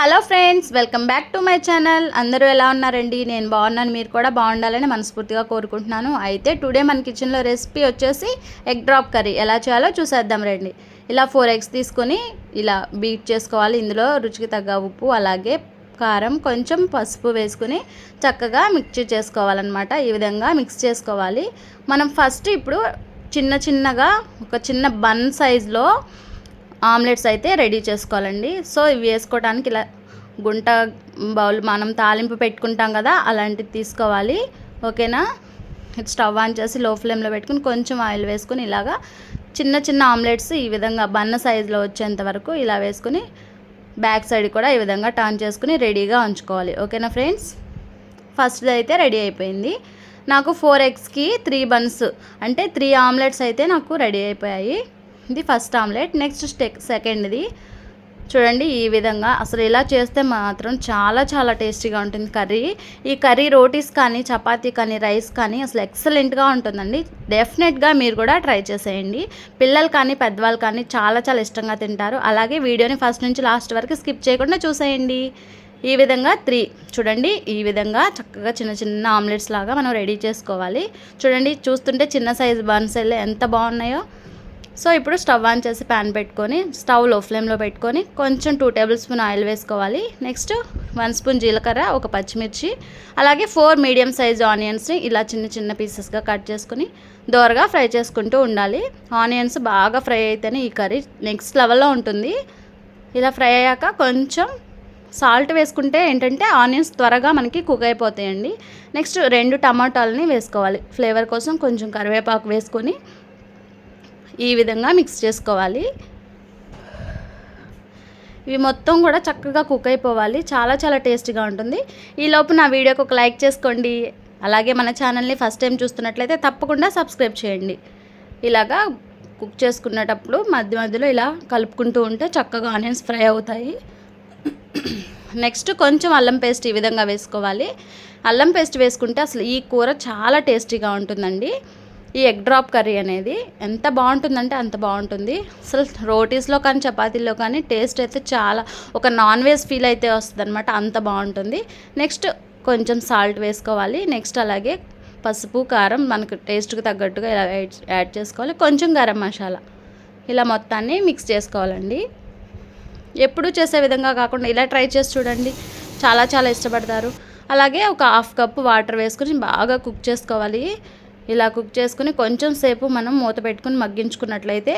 Hello friends welcome back to my channel. అందరూ ఎలా ఉన్నారండి? నేను బాగున్నాను మీరు కూడా బాగుండాలని మనస్ఫూర్తిగా కోరుకుంటున్నాను. అయితే టుడే మన కిచెన్లో రెసిపీ వచ్చేసి ఎగ్ డ్రాప్ కర్రీ. ఎలా చేయాలో చూసేద్దాం రండి. ఇలా ఫోర్ ఎగ్స్ తీసుకొని ఇలా బీట్ చేసుకోవాలి. ఇందులో రుచికి తగ్గ ఉప్పు అలాగే కారం కొంచెం పసుపు వేసుకుని చక్కగా మిక్స్ చేసుకోవాలన్నమాట. ఈ విధంగా మిక్స్ చేసుకోవాలి. మనం ఫస్ట్ ఇప్పుడు చిన్న చిన్నగా ఒక చిన్న బన్ సైజులో ఆమ్లెట్స్ అయితే రెడీ చేసుకోవాలండి. సో ఇవి వేసుకోవడానికి ఇలా గుంట బౌల్ మనం తాలింపు పెట్టుకుంటాం కదా అలాంటివి తీసుకోవాలి. ఓకేనా? స్టవ్ ఆన్ చేసి లో ఫ్లేమ్లో పెట్టుకుని కొంచెం ఆయిల్ వేసుకుని ఇలాగా చిన్న చిన్న ఆమ్లెట్స్ ఈ విధంగా బన్న సైజులో వచ్చేంత వరకు ఇలా వేసుకుని బ్యాక్ సైడ్ కూడా ఈ విధంగా టర్న్ చేసుకుని రెడీగా ఉంచుకోవాలి. ఓకేనా ఫ్రెండ్స్? ఫస్ట్ది అయితే రెడీ అయిపోయింది. నాకు ఫోర్ ఎగ్స్కి త్రీ బన్స్ అంటే త్రీ ఆమ్లెట్స్ అయితే నాకు రెడీ అయిపోయాయి. ఇది ఫస్ట్ ఆమ్లెట్ నెక్స్ట్ స్టెక్ సెకండ్ది. చూడండి ఈ విధంగా అసలు ఇలా చేస్తే మాత్రం చాలా చాలా టేస్టీగా ఉంటుంది కర్రీ. ఈ కర్రీ రోటీస్ కానీ చపాతీ కానీ రైస్ కానీ అసలు ఎక్సలెంట్గా ఉంటుందండి. డెఫినెట్గా మీరు కూడా ట్రై చేసేయండి. పిల్లలు కానీ పెద్దవాళ్ళు కానీ చాలా చాలా ఇష్టంగా తింటారు. అలాగే వీడియోని ఫస్ట్ నుంచి లాస్ట్ వరకు స్కిప్ చేయకుండా చూసేయండి. ఈ విధంగా త్రీ చూడండి ఈ విధంగా చక్కగా చిన్న చిన్న ఆమ్లెట్స్ లాగా మనం రెడీ చేసుకోవాలి. చూడండి చూస్తుంటే చిన్న సైజు బన్స్ వెళ్ళి ఎంత బాగున్నాయో. సో ఇప్పుడు స్టవ్ ఆన్ చేసి ప్యాన్ పెట్టుకొని స్టవ్లో ఫ్లేమ్లో పెట్టుకొని కొంచెం టూ టేబుల్ స్పూన్ ఆయిల్ వేసుకోవాలి. నెక్స్ట్ వన్ స్పూన్ జీలకర్ర ఒక పచ్చిమిర్చి అలాగే ఫోర్ మీడియం సైజ్ ఆనియన్స్ని ఇలా చిన్న చిన్న పీసెస్గా కట్ చేసుకుని దోరగా ఫ్రై చేసుకుంటూ ఉండాలి. ఆనియన్స్ బాగా ఫ్రై అయితేనే ఈ కర్రీ నెక్స్ట్ లెవెల్లో ఉంటుంది. ఇలా ఫ్రై అయ్యాక కొంచెం సాల్ట్ వేసుకుంటే ఏంటంటే ఆనియన్స్ త్వరగా మనకి కుక్ అయిపోతాయండి. నెక్స్ట్ రెండు టమాటాలని వేసుకోవాలి. ఫ్లేవర్ కోసం కొంచెం కరివేపాకు వేసుకొని ఈ విధంగా మిక్స్ చేసుకోవాలి. ఇవి మొత్తం కూడా చక్కగా కుక్ అయిపోవాలి. చాలా చాలా టేస్టీగా ఉంటుంది. ఈలోపు నా వీడియోకి ఒక లైక్ చేసుకోండి. అలాగే మన ఛానల్ని ఫస్ట్ టైం చూస్తున్నట్లయితే తప్పకుండా సబ్స్క్రైబ్ చేయండి. ఇలాగా కుక్ చేసుకునేటప్పుడు మధ్య మధ్యలో ఇలా కలుపుకుంటూ ఉంటే చక్కగా ఆనియన్స్ ఫ్రై అవుతాయి. నెక్స్ట్ కొంచెం అల్లం పేస్ట్ ఈ విధంగా వేసుకోవాలి. అల్లం పేస్ట్ వేసుకుంటే అసలు ఈ కూర చాలా టేస్టీగా ఉంటుందండి. ఈ ఎగ్ డ్రాప్ కర్రీ అనేది ఎంత బాగుంటుందంటే అంత బాగుంటుంది. అసలు రోటీస్లో కానీ చపాతీల్లో కానీ టేస్ట్ అయితే చాలా ఒక నాన్ వెజ్ ఫీల్ అయితే వస్తుంది అనమాట అంత బాగుంటుంది. నెక్స్ట్ కొంచెం సాల్ట్ వేసుకోవాలి. నెక్స్ట్ అలాగే పసుపు కారం మనకు టేస్ట్కి తగ్గట్టుగా ఇలా యాడ్ చేసుకోవాలి. కొంచెం గరం మసాలా ఇలా మొత్తాన్ని మిక్స్ చేసుకోవాలండి. ఎప్పుడూ చేసే విధంగా కాకుండా ఇలా ట్రై చేసి చూడండి. చాలా చాలా ఇష్టపడతారు. అలాగే ఒక హాఫ్ కప్ వాటర్ వేసుకొని బాగా కుక్ చేసుకోవాలి. ఇలా కుక్ చేసుకుని కొంచెం సేపు మనం మూత పెట్టుకుని మగ్గించుకున్నట్లయితే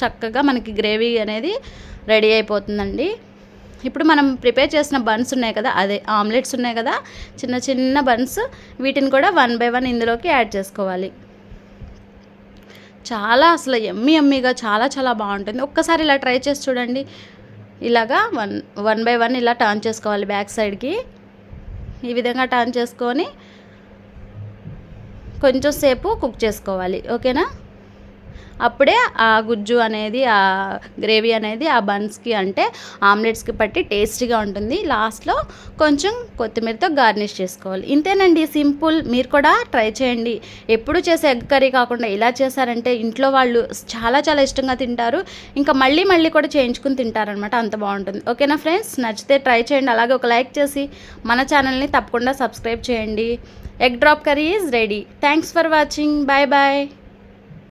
చక్కగా మనకి గ్రేవీ అనేది రెడీ అయిపోతుందండి. ఇప్పుడు మనం ప్రిపేర్ చేసిన బన్స్ ఉన్నాయి కదా అదే ఆమ్లెట్స్ ఉన్నాయి కదా చిన్న చిన్న బన్స్ వీటిని కూడా వన్ బై వన్ ఇందులోకి యాడ్ చేసుకోవాలి. చాలా అసలు ఎమ్మి ఎమ్మిగా చాలా చాలా బాగుంటుంది. ఒక్కసారి ఇలా ట్రై చేసి చూడండి. ఇలాగా వన్ వన్ బై వన్ ఇలా టర్న్ చేసుకోవాలి బ్యాక్ సైడ్కి. ఈ విధంగా టర్న్ చేసుకొని కొంచెం సేపు కుక్ చేసుకోవాలి ఓకేనా? అప్పుడే ఆ గుజ్జు అనేది ఆ గ్రేవీ అనేది ఆ బన్స్కి అంటే ఆమ్లెట్స్కి పట్టి టేస్టీగా ఉంటుంది. లాస్ట్లో కొంచెం కొత్తిమీరతో గార్నిష్ చేసుకోవాలి. ఇంతేనండి సింపుల్. మీరు కూడా ట్రై చేయండి. ఎప్పుడు చేసే ఎగ్ కర్రీ కాకుండా ఇలా చేశారంటే ఇంట్లో వాళ్ళు చాలా చాలా ఇష్టంగా తింటారు. ఇంకా మళ్ళీ మళ్ళీ కూడా చేయించుకుని తింటారనమాట. అంత బాగుంటుంది. ఓకేనా ఫ్రెండ్స్? నచ్చితే ట్రై చేయండి. అలాగే ఒక లైక్ చేసి మన ఛానల్ని తప్పకుండా సబ్స్క్రైబ్ చేయండి. Egg drop curry is ready. Thanks for watching. Bye bye.